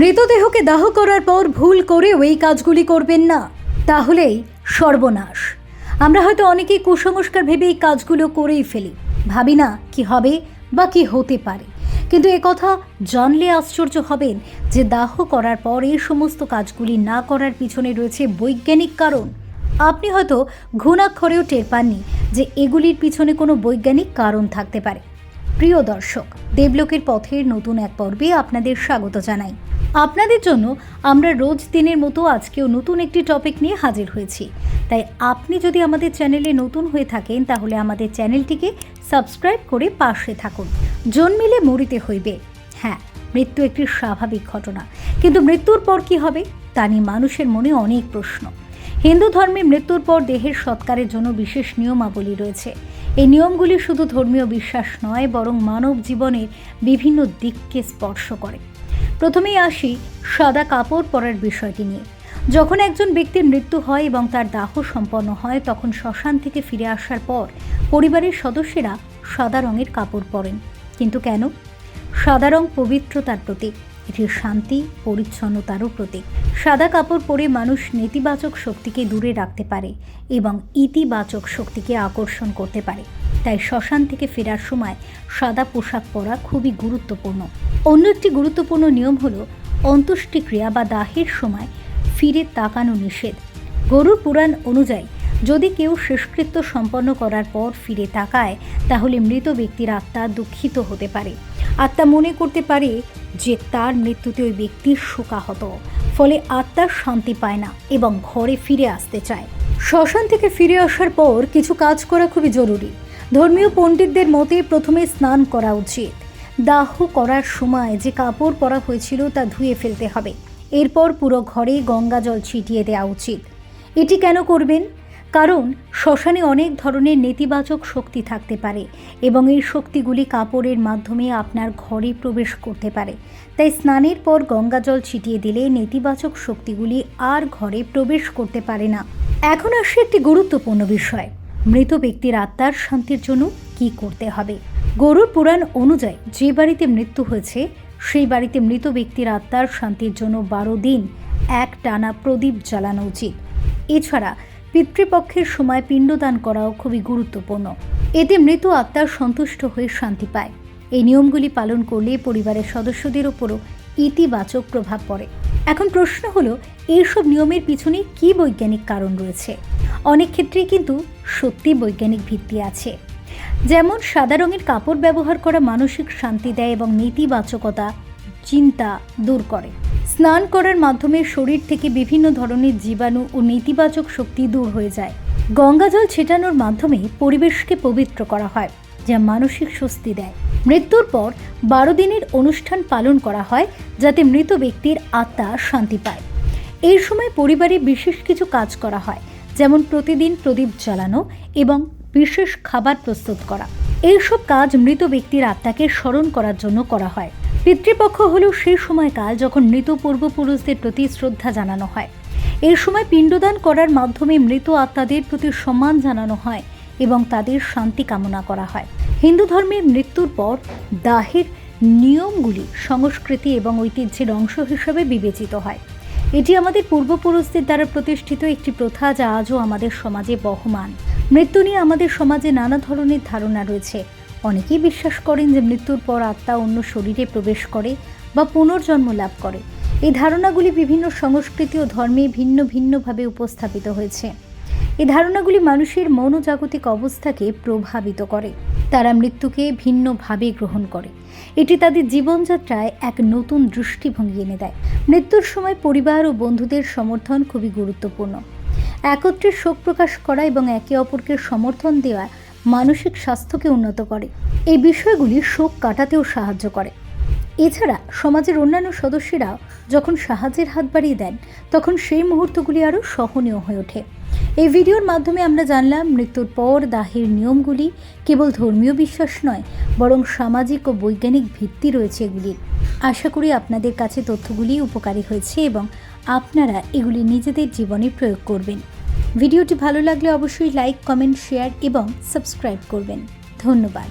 মৃতদেহকে দাহ করার পর ভুল করেও এই কাজগুলি করবেন না। তাহলেই সর্বনাশ। আমরা হয়তো অনেকেই কুসংস্কার ভেবে এই কাজগুলো করেই ফেলি। ভাবি না কি হবে বা কি হতে পারে। কিন্তু এ কথা জানলে আশ্চর্য হবেন যে দাহ করার পর এই সমস্ত কাজগুলি না করার পিছনে রয়েছে বৈজ্ঞানিক কারণ। আপনি হয়তো ঘুণাক্ষরেও টের পাননি যে এগুলির পিছনে কোনো বৈজ্ঞানিক কারণ থাকতে পারে। প্রিয় দর্শক, দেবলোকের পথের নতুন এক পর্বে আপনাদের স্বাগত জানাই। আপনাদের জন্য আমরা রোজ দিনের মতো আজকেও নতুন একটি টপিক নিয়ে হাজির হয়েছি। তাই আপনি যদি আমাদের চ্যানেলে নতুন হয়ে থাকেন, তাহলে আমাদের চ্যানেলটিকে সাবস্ক্রাইব করে পাশে থাকুন। জন্মিলে মরিতে হইবে। হ্যাঁ মৃত্যু একটি স্বাভাবিক ঘটনা। কিন্তু মৃত্যুর পর কি হবে? তা নিয়ে মানুষের মনে অনেক প্রশ্ন। হিন্দু ধর্মে মৃত্যুর পর দেহের সৎকারের জন্য বিশেষ নিয়মাবলী রয়েছে। এই নিয়মগুলি শুধু ধর্মীয় বিশ্বাস নয়, বরং মানব জীবনের বিভিন্ন দিককে স্পর্শ করে। প্রথমেই আসি সাদা কাপড় পরার বিষয়টি নিয়ে। যখন একজন ব্যক্তির মৃত্যু হয় এবং তার দাহ সম্পন্ন হয়, তখন শ্মশান থেকে ফিরে আসার পর পরিবারের সদস্যেরা সাদা রঙের কাপড় পরেন। কিন্তু কেন? সাদা রং পবিত্রতার প্রতীক। এটি শান্তি, পরিচ্ছন্নতারও প্রতীক। সাদা কাপড় পরে মানুষ নেতিবাচক শক্তিকে দূরে রাখতে পারে এবং ইতিবাচক শক্তিকে আকর্ষণ করতে পারে। তাই শ্মশান থেকে ফেরার সময় সাদা পোশাক পরা খুবই গুরুত্বপূর্ণ। অন্য একটি গুরুত্বপূর্ণ নিয়ম হল অন্ত্যেষ্টিক্রিয়া বা দাহের সময় ফিরে তাকানো নিষেধ। গরুর পুরাণ অনুযায়ী যদি কেউ শেষকৃত্য সম্পন্ন করার পর ফিরে তাকায়, তাহলে মৃত ব্যক্তির আত্মা দুঃখিত হতে পারে। আত্মা মনে করতে পারে যে তার মৃত্যুতে ওই ব্যক্তির শোকাহত, ফলে আত্মার শান্তি পায় না এবং ঘরে ফিরে আসতে চায়। শ্মশান থেকে ফিরে আসার পর কিছু কাজ করা খুবই জরুরি। ধর্মীয় পণ্ডিতদের মতে প্রথমে স্নান করা উচিত। দাহ করার সময় যে কাপড় পরা হয়েছিল তা ধুয়ে ফেলতে হবে। এরপর পুরো ঘরে গঙ্গা জল ছিটিয়ে দেওয়া উচিত। এটি কেন করবেন? কারণ শ্মশানে অনেক ধরনের নেতিবাচক শক্তি থাকতে পারে এবং এই শক্তিগুলি কাপড়ের মাধ্যমে আপনার ঘরে প্রবেশ করতে পারে। তাই স্নানের পর গঙ্গা জল ছিটিয়ে দিলে নেতিবাচক শক্তিগুলি আর ঘরে প্রবেশ করতে পারে না। এখন আসছে একটি গুরুত্বপূর্ণ বিষয়। মৃত ব্যক্তির আত্মার শান্তির জন্য কি করতে হবে? গরুর পুরাণ অনুযায়ী যে বাড়িতে মৃত্যু হয়েছে, সেই বাড়িতে মৃত ব্যক্তির আত্মার শান্তির জন্য বারো দিন এক টানা প্রদীপ জ্বালানো উচিত। এছাড়া পিতৃপক্ষের সময় পিণ্ডদান করাও খুবই গুরুত্বপূর্ণ। এতে মৃত আত্মার সন্তুষ্ট হয়ে শান্তি পায়। এই নিয়মগুলি পালন করলে পরিবারের সদস্যদের ওপরও ইতিবাচক প্রভাব পড়ে। এখন প্রশ্ন হলো, এইসব নিয়মের পিছনে কি বৈজ্ঞানিক কারণ রয়েছে? অনেক ক্ষেত্রেই কিন্তু সত্যি বৈজ্ঞানিক ভিত্তি আছে। যেমন, সাদা রঙের কাপড় ব্যবহার করা মানসিক শান্তি দেয় এবং নেতিবাচকতা, চিন্তা দূর করে। স্নান করার মাধ্যমে শরীর থেকে বিভিন্ন ধরনের জীবাণু ও নেতিবাচক শক্তি দূর হয়ে যায়। গঙ্গাজল ছেটানোর মাধ্যমে পরিবেশকে পবিত্র করা হয়, যা মানসিক স্বস্তি দেয়। মৃত্যুর পর বারো দিনের অনুষ্ঠান পালন করা হয়, যাতে মৃত ব্যক্তির আত্মা শান্তি পায়। এই সময় পরিবারে বিশেষ কিছু কাজ করা হয়, যেমন প্রতিদিন প্রদীপ জ্বালানো এবং বিশেষ খাবার প্রস্তুত করা। এইসব কাজ মৃত ব্যক্তির আত্মাকে স্মরণ করার জন্য করা হয়। পিতৃপক্ষ হল সেই সময়কাল যখন মৃত পূর্বপুরুষদের প্রতি শ্রদ্ধা জানানো হয়। এই সময় পিণ্ডদান করার মাধ্যমে মৃত আত্মাদের প্রতি সম্মান জানানো হয় এবং তাদের শান্তি কামনা করা হয়। হিন্দু ধর্মে মৃত্যুর পর দাহের নিয়মগুলি সংস্কৃতি এবং ঐতিহ্যের অংশ হিসেবে বিবেচিত হয়। এটি আমাদের পূর্বপুরুষদের দ্বারা প্রতিষ্ঠিত একটি প্রথা যা আজও আমাদের সমাজে বহমান। মৃত্যু নিয়ে আমাদের সমাজে নানা ধরনের ধারণা রয়েছে। অনেকেই বিশ্বাস করেন যে মৃত্যুর পর আত্মা অন্য শরীরে প্রবেশ করে বা পুনর্জন্ম লাভ করে। এই ধারণাগুলি বিভিন্ন সংস্কৃতি ও ধর্মে ভিন্ন ভিন্নভাবে উপস্থাপিত হয়েছে। এই ধারণাগুলি মানুষের মনোজাগতিক অবস্থাকে প্রভাবিত করে। তারা মৃত্যুকে ভিন্নভাবে গ্রহণ করে। এটি তাদের জীবনযাত্রায় এক নতুন দৃষ্টিভঙ্গি এনে দেয়। মৃত্যুর সময় পরিবার ও বন্ধুদের সমর্থন খুবই গুরুত্বপূর্ণ। একত্রে শোক প্রকাশ করা এবং একে অপরকে সমর্থন দেওয়া মানসিক স্বাস্থ্যকে উন্নত করে। এই বিষয়গুলি শোক কাটাতেও সাহায্য করে। এছাড়া সমাজের অন্যান্য সদস্যরা যখন সাহায্যের হাত বাড়িয়ে দেন, তখন সেই মুহূর্তগুলি আরও সহনীয় হয়ে ওঠে। এই ভিডিওর মাধ্যমে আমরা জানলাম, মৃত্যুর পর দাহের নিয়মগুলি কেবল ধর্মীয় বিশ্বাস নয়, বরং সামাজিক ও বৈজ্ঞানিক ভিত্তি রয়েছে এগুলির। আশা করি আপনাদের কাছে তথ্যগুলি উপকারী হয়েছে এবং আপনারা এগুলি নিজেদের জীবনে প্রয়োগ করবেন। ভিডিওটি ভালো লাগলে অবশ্যই লাইক কমেন্ট শেয়ার এবং সাবস্ক্রাইব করবেন। ধন্যবাদ।